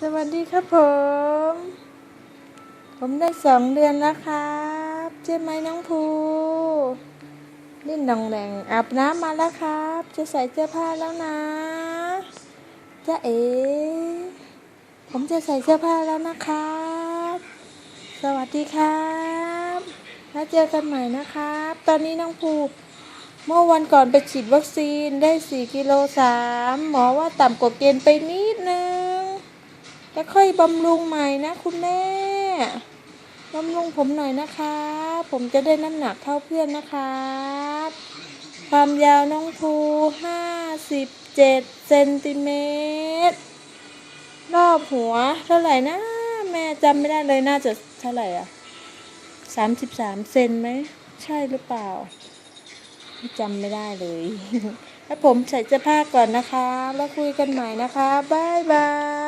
สวัสดีครับผม ผมได้สองเดือนแล้วครับใช่ไหมน้องภูนี่น้องแดงอาบน้ำมาแล้วครับ จะใส่เสื้อผ้าแล้วนะจ้าเอ๋ผมจะใส่เสื้อผ้าแล้วนะครับ สวัสดีครับแล้วเจอกันใหม่นะครับ ตอนนี้น้องภูเมื่อวันก่อนไปฉีดวัคซีนได้ 4 กิโลสามหมอว่าต่ำกว่าเกณฑ์ไปนิด แล้วค่อยบำรุงใหม่นะคุณแม่บำรุงผมหน่อยนะคะ ผมจะได้น้ำหนักเท่าเพื่อนนะครับ ความยาวน้องภูห้าสิบเจ็ดเซนติเมตร รอบหัวเท่าไหร่นะ แม่จำไม่ได้เลยน่าจะเท่าไหร่อะสามสิบสามเซนไหม ใช่หรือเปล่าจำไม่ได้เลย แล้วผมใส่เสื้อผ้าก่อนนะคะ แล้วคุยกันใหม่นะคะ บ๊ายบาย